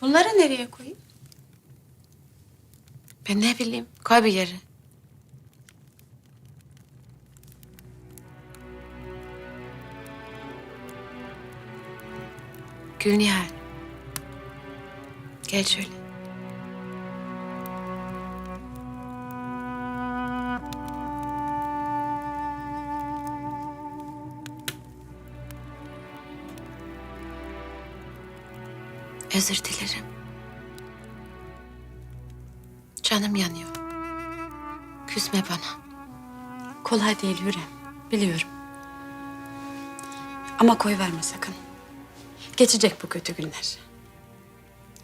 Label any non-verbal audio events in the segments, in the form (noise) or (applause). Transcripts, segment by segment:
Bunları nereye koyayım? Ben ne bileyim. Koy bir yere. Gülnihal. Gel şöyle. Özür dilerim. Canım yanıyor. Küsme bana. Kolay değil Hürrem. Biliyorum. Ama koy verme sakın. Geçecek bu kötü günler.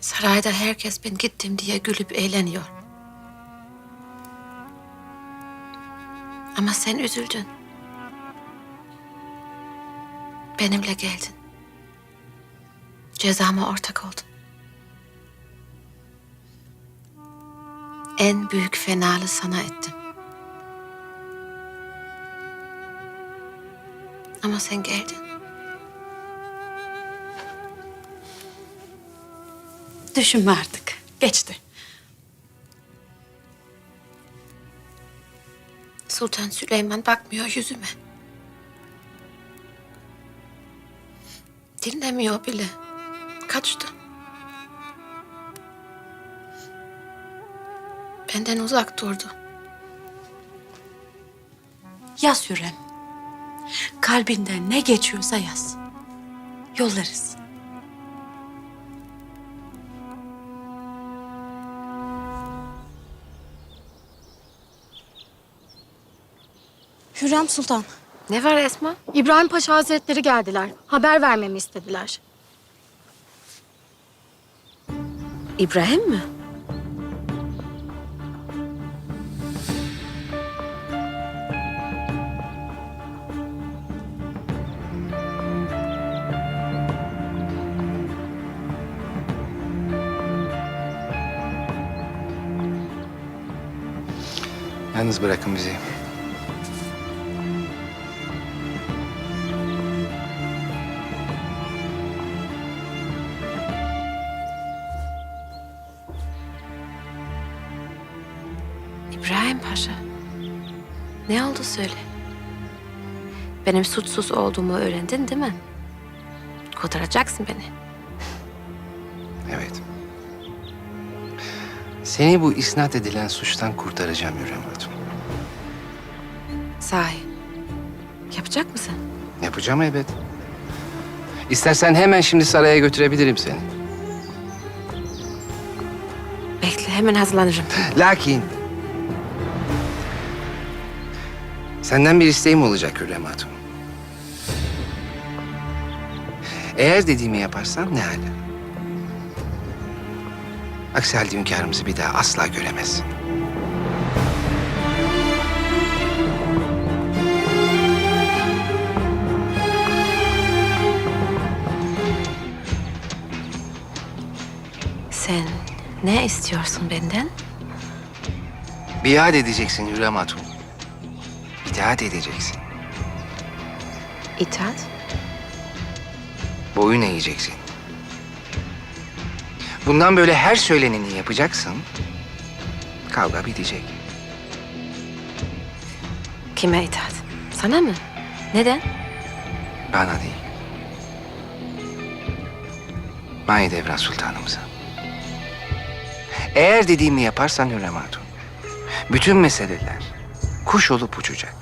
Sarayda herkes ben gittim diye gülüp eğleniyor. Ama sen üzüldün. Benimle geldin. Cezama ortak oldun. En büyük fenalı sana ettim. Ama sen geldin. Düşünme artık. Geçti. Sultan Süleyman bakmıyor yüzüme. Dinlemiyor bile. Kaçtı. Benden uzak durdu. Yaz Hürrem. Kalbinden ne geçiyorsa yaz. Yollarız. Hürrem Sultan, Ne var Esma? İbrahim Paşa Hazretleri geldiler. Haber vermemi istediler. İbrahim mi? Yalnız bırakın bizi. İbrahim Paşa. Ne oldu söyle. Benim suçsuz olduğumu öğrendin değil mi? Kurtaracaksın beni. Evet. Seni bu isnat edilen suçtan kurtaracağım Hürrem Hatun. Sahi. Yapacak mısın? Yapacağım elbet. İstersen hemen şimdi saraya götürebilirim seni. Bekle hemen hazırlanırım. (laughs) Lakin... Senden bir isteğim olacak Hürrem Hatun. Eğer dediğimi yaparsan ne hala? Aksi halde hünkârımızı bir daha asla göremezsin. Sen ne istiyorsun benden? Biat edeceksin Hürrem Hatun. İtaat edeceksin. İtaat? Boyun eğeceksin. Bundan böyle her söyleneni yapacaksın. Kavga bitecek. Kime itaat? Sana mı? Neden? Bana değil. Mahidevran Sultanımıza. Eğer dediğimi yaparsan Hürrem Hatun, bütün meseleler kuş olup uçacak.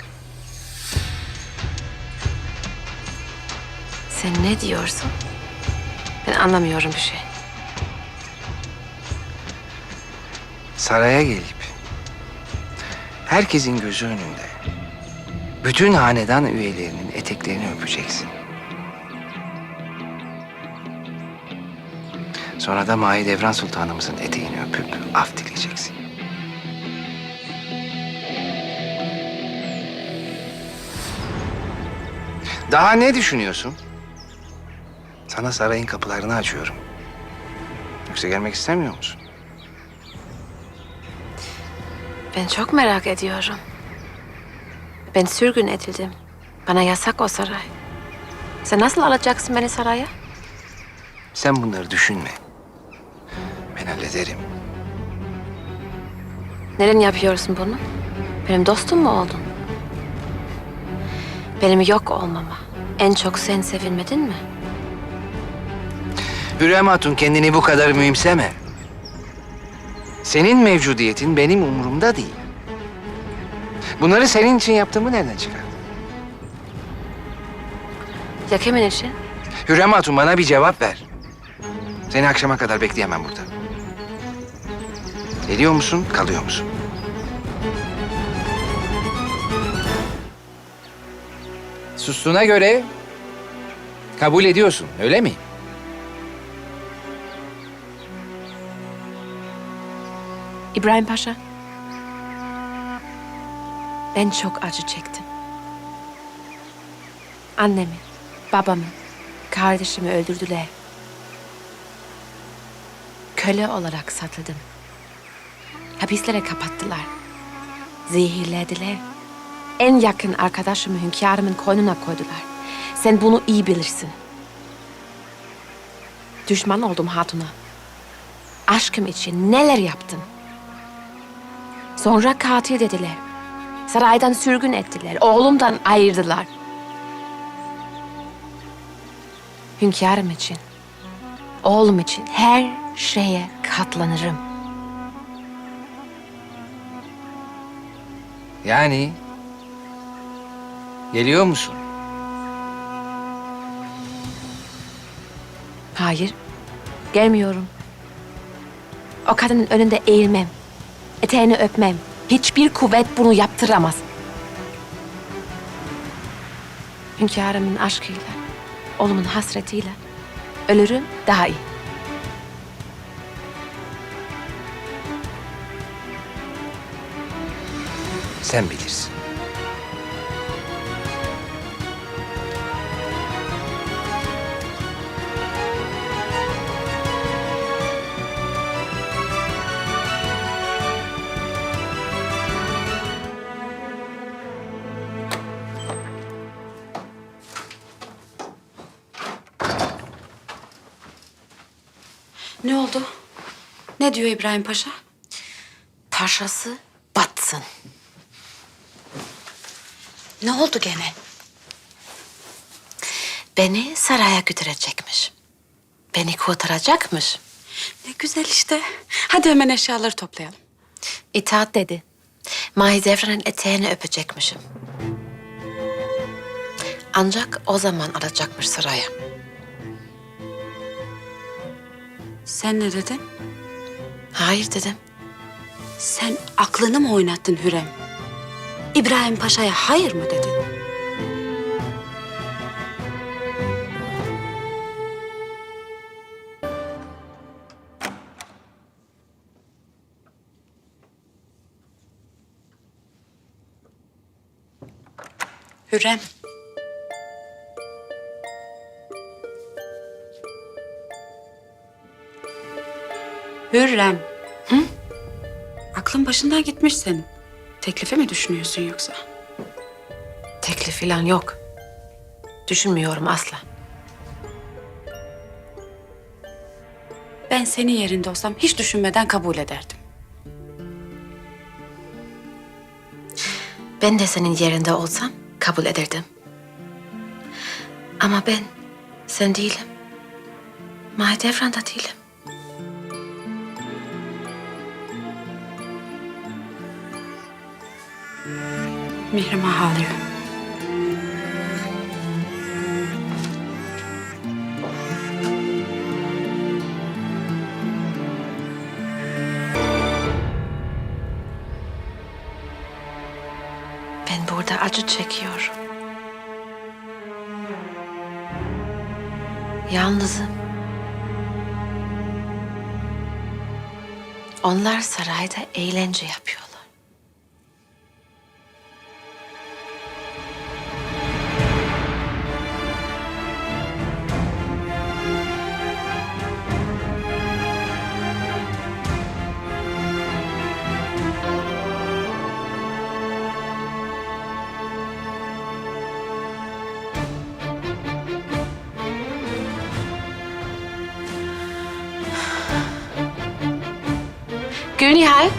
Sen ne diyorsun? Ben anlamıyorum bir şey. Saraya gelip herkesin gözü önünde bütün hanedan üyelerinin eteklerini öpeceksin. Sonra da Mahidevran Sultanımızın eteğini öpüp af dileyeceksin. Daha ne düşünüyorsun? Sana sarayın kapılarını açıyorum. Yoksa gelmek istemiyor musun? Ben çok merak ediyorum. Ben sürgün edildim. Bana yasak o saray. Sen nasıl alacaksın beni saraya? Sen bunları düşünme. Ben hallederim. Neden yapıyorsun bunu? Benim dostum mu oldun? Benim yok olmama en çok sen sevinmedin mi? Hürrem Hatun kendini bu kadar mühimseme. Senin mevcudiyetin benim umurumda değil. Bunları senin için yaptığımı nereden çıkardın? Ya kimin için? Hürrem Hatun bana bir cevap ver. Seni akşama kadar bekleyemem burada. Geliyor musun, kalıyor musun? Sustuğuna göre kabul ediyorsun, öyle mi? İbrahim Paşa. Ben çok acı çektim. Annemi, babamı, kardeşimi öldürdüler. Köle olarak satıldım. Hapislere kapattılar. Zehirlediler. En yakın arkadaşımı hünkârımın koynuna koydular. Sen bunu iyi bilirsin. Düşman oldum hatuna. Aşkım için neler yaptım. Sonra katil dediler. Saraydan sürgün ettiler. Oğlumdan ayırdılar. Hünkârım için, oğlum için her şeye katlanırım. Yani geliyor musun? Hayır, gelmiyorum. O kadının önünde eğilmem. Eteğini öpmem. Hiçbir kuvvet bunu yaptıramaz. Hünkârımın aşkıyla, oğlumun hasretiyle ölürüm daha iyi. Sen bilirsin. Ne diyor İbrahim Paşa? Paşası batsın. Ne oldu gene? Beni saraya götürecekmiş. Beni kurtaracakmış. Ne güzel işte. Hadi hemen eşyaları toplayalım. İtaat dedi. Mahidevran'ın eteğini öpecekmişim. Ancak o zaman alacakmış saraya. Sen ne dedin? Hayır dedim. Sen aklını mı oynattın Hürrem? İbrahim Paşa'ya hayır mı dedin? Hürrem. Hürrem. Hı? Aklın başından gitmiş senin. Teklifi mi düşünüyorsun yoksa? Teklif falan yok. Düşünmüyorum asla. Ben senin yerinde olsam hiç düşünmeden kabul ederdim. Ben de senin yerinde olsam kabul ederdim. Ama ben sen değilim. Mahidevran da değilim. Mihrime ağlıyor. Ben burada acı çekiyorum. Yalnızım. Onlar sarayda eğlence yapıyorlar. Nihal.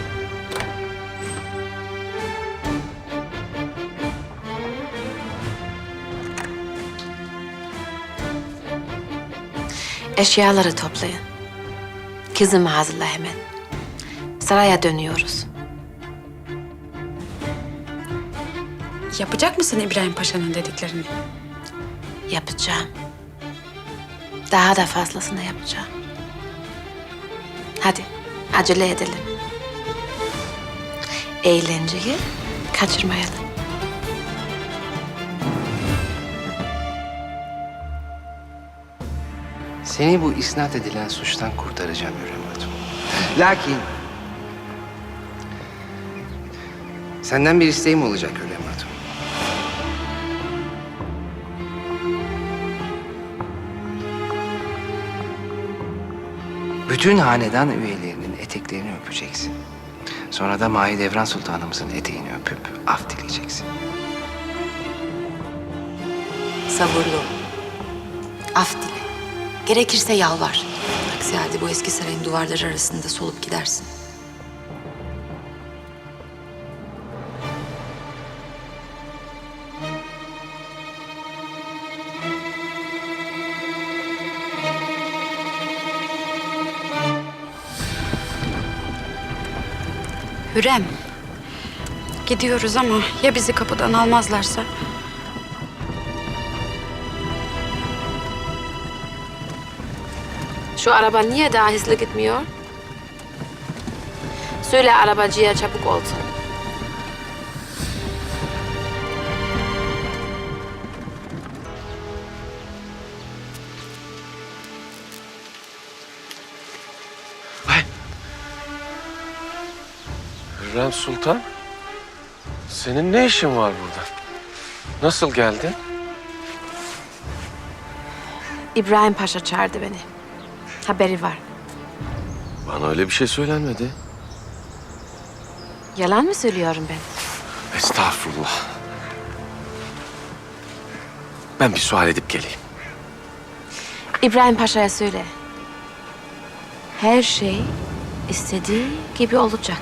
Eşyaları toplayın. Kızımı hazırla hemen. Saraya dönüyoruz. Yapacak mısın İbrahim Paşa'nın dediklerini? Yapacağım. Daha da fazlasını yapacağım. Hadi acele edelim. Eğlenceyi kaçırmayalım. Seni bu isnat edilen suçtan kurtaracağım Hürrem Hatun. Lakin... Senden bir isteğim olacak Hürrem Hatun. Bütün hanedan üyelerinin eteklerini öpeceksin. Sonra da Mahidevran Sultanımızın eteğini öpüp af dileyeceksin. Sabırlı ol. Af dile. Gerekirse yalvar. Aksi halde bu eski sarayın duvarları arasında solup gidersin. Hürrem. Gidiyoruz ama ya bizi kapıdan almazlarsa? Şu araba niye daha hızlı gitmiyor? Söyle arabacıya çabuk olsun. Hürrem Sultan, senin ne işin var burada? Nasıl geldin? İbrahim Paşa çağırdı beni. Haberi var. Bana öyle bir şey söylenmedi. Yalan mı söylüyorum ben? Estağfurullah. Ben bir sual edip geleyim. İbrahim Paşa'ya söyle. Her şey istediği gibi olacak.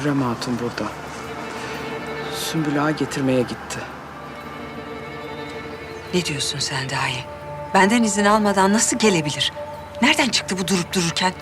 Hürrem Hatun burada. Sümbül Ağa getirmeye gitti. Ne diyorsun sen dahi? Benden izin almadan nasıl gelebilir? Nereden çıktı bu durup dururken?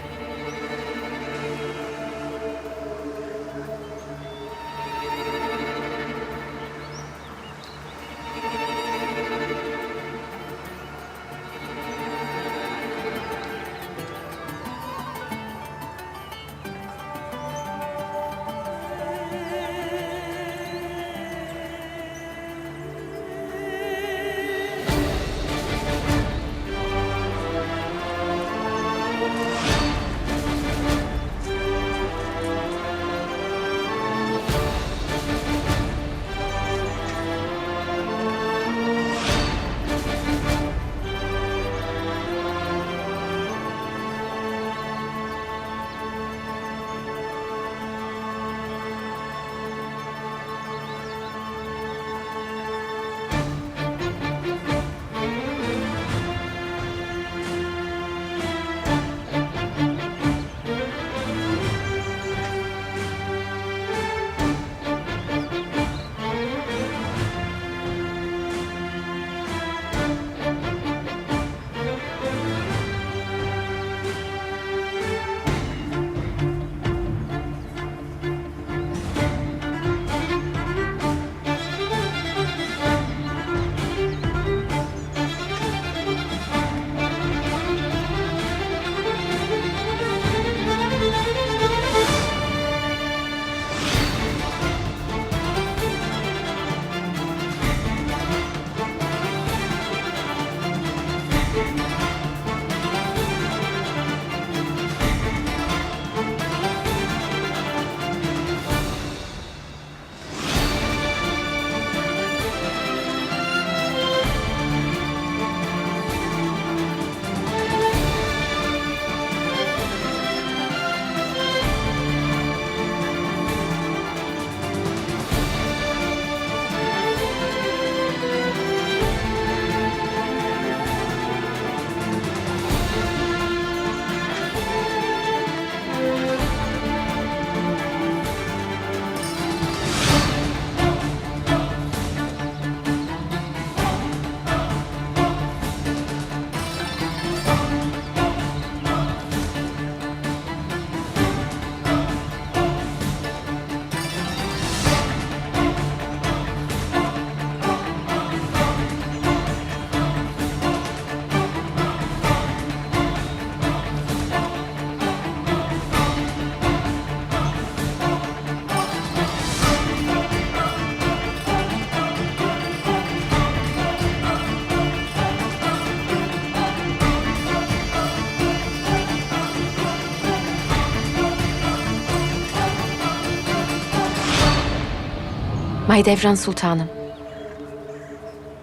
Mahidevran Sultanım.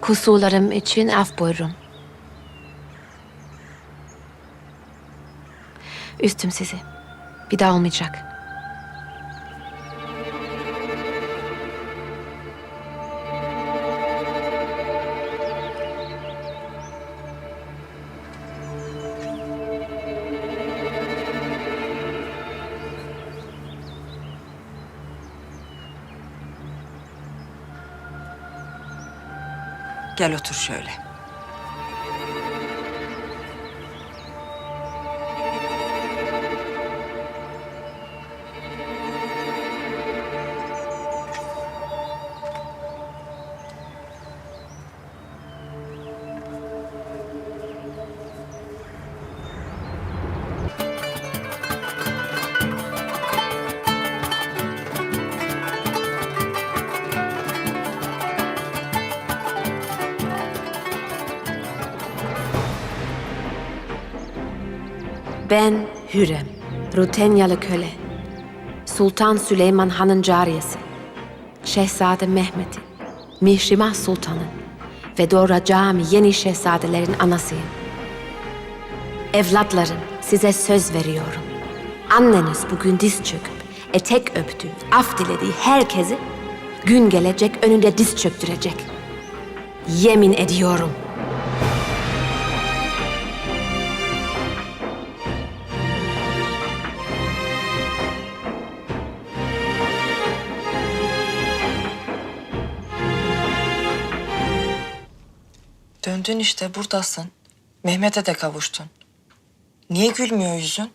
Kusurlarım için af buyurun. Üstüm sizi. Bir daha olmayacak. Gel otur şöyle. Rutenyalı köle. Sultan Süleyman Han'ın cariyesi. Şehzade Mehmet'in, Mihrimah Sultan'ın ve doğuracağım yeni şehzadelerin anasıyım. Evlatlarım size söz veriyorum. Anneniz bugün diz çöküp etek öptüğü, af dilediği herkesi gün gelecek önünde diz çöktürecek. Yemin ediyorum. Döndün işte buradasın. Mehmet'e de kavuştun. Niye gülmüyor yüzün?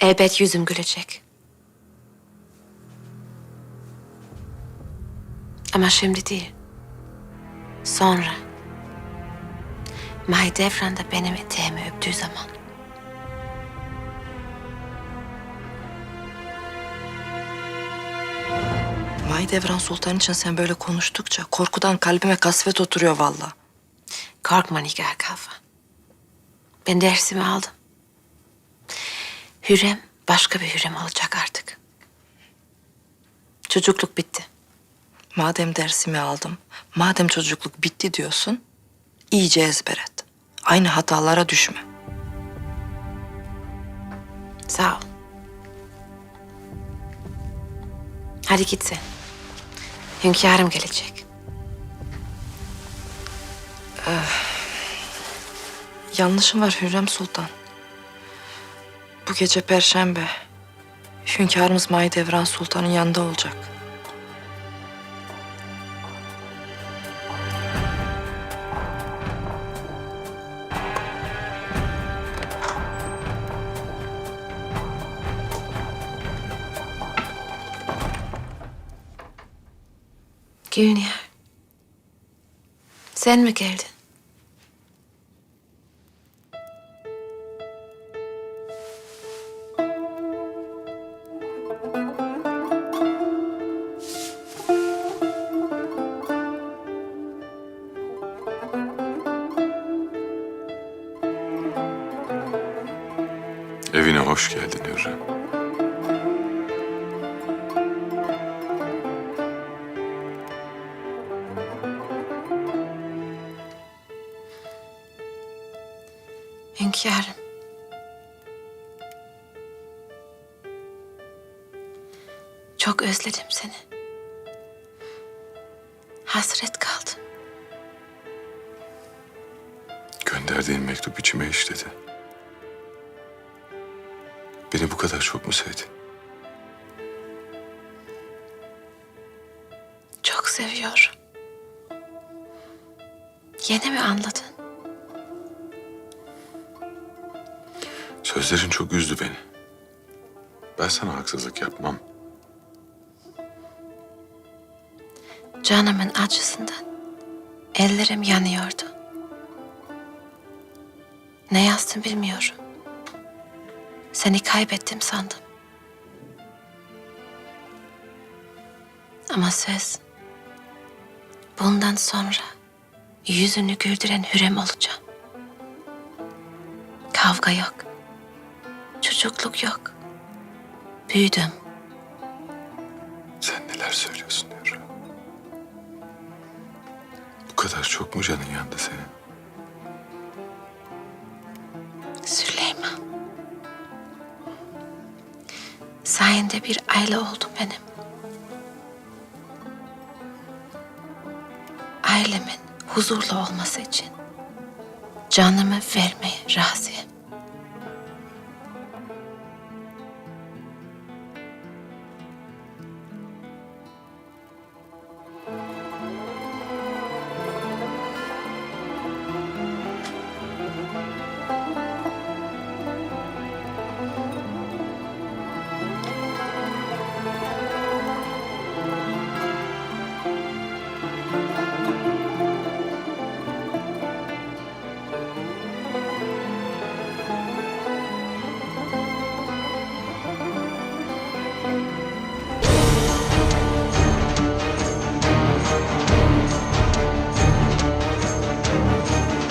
Elbet yüzüm gülecek. Ama şimdi değil. Sonra. Mahidevran da benim eteğimi öptüğü zaman. Mahidevran Sultan için sen böyle konuştukça korkudan kalbime kasvet oturuyor vallahi. Korkma Nigar Kalfa. Ben dersimi aldım. Hürrem başka bir Hürrem olacak artık. Çocukluk bitti. Madem dersimi aldım, madem çocukluk bitti diyorsun, iyice ezber et. Aynı hatalara düşme. Sağ ol. Hadi git sen. Hünkârım gelecek. Yanlışım var Hürrem Sultan. Bu gece Perşembe. Hünkârımız Mahidevran Sultan'ın yanında olacak. Günyar. Sen mi geldin? Hoş geldin Hürrem. Hünkârım. Çok özledim seni. Hasret kaldım. Gönderdiğin mektup içime işledi. Beni bu kadar çok mu sevdin? Çok seviyorum. Yeni mi anladın? Sözlerin çok üzdü beni. Ben sana haksızlık yapmam. Canımın acısından ellerim yanıyordu. Ne yazdım bilmiyorum. Seni kaybettim sandım. Ama söz bundan sonra yüzünü güldüren Hürrem olacağım. Kavga yok. Çocukluk yok. Büyüdüm. Sen neler söylüyorsun Hürrem? kadar çok mu canın yandı senin? Sayende bir aile oldu benim. Ailemin huzurlu olması için canımı vermeye razıyım.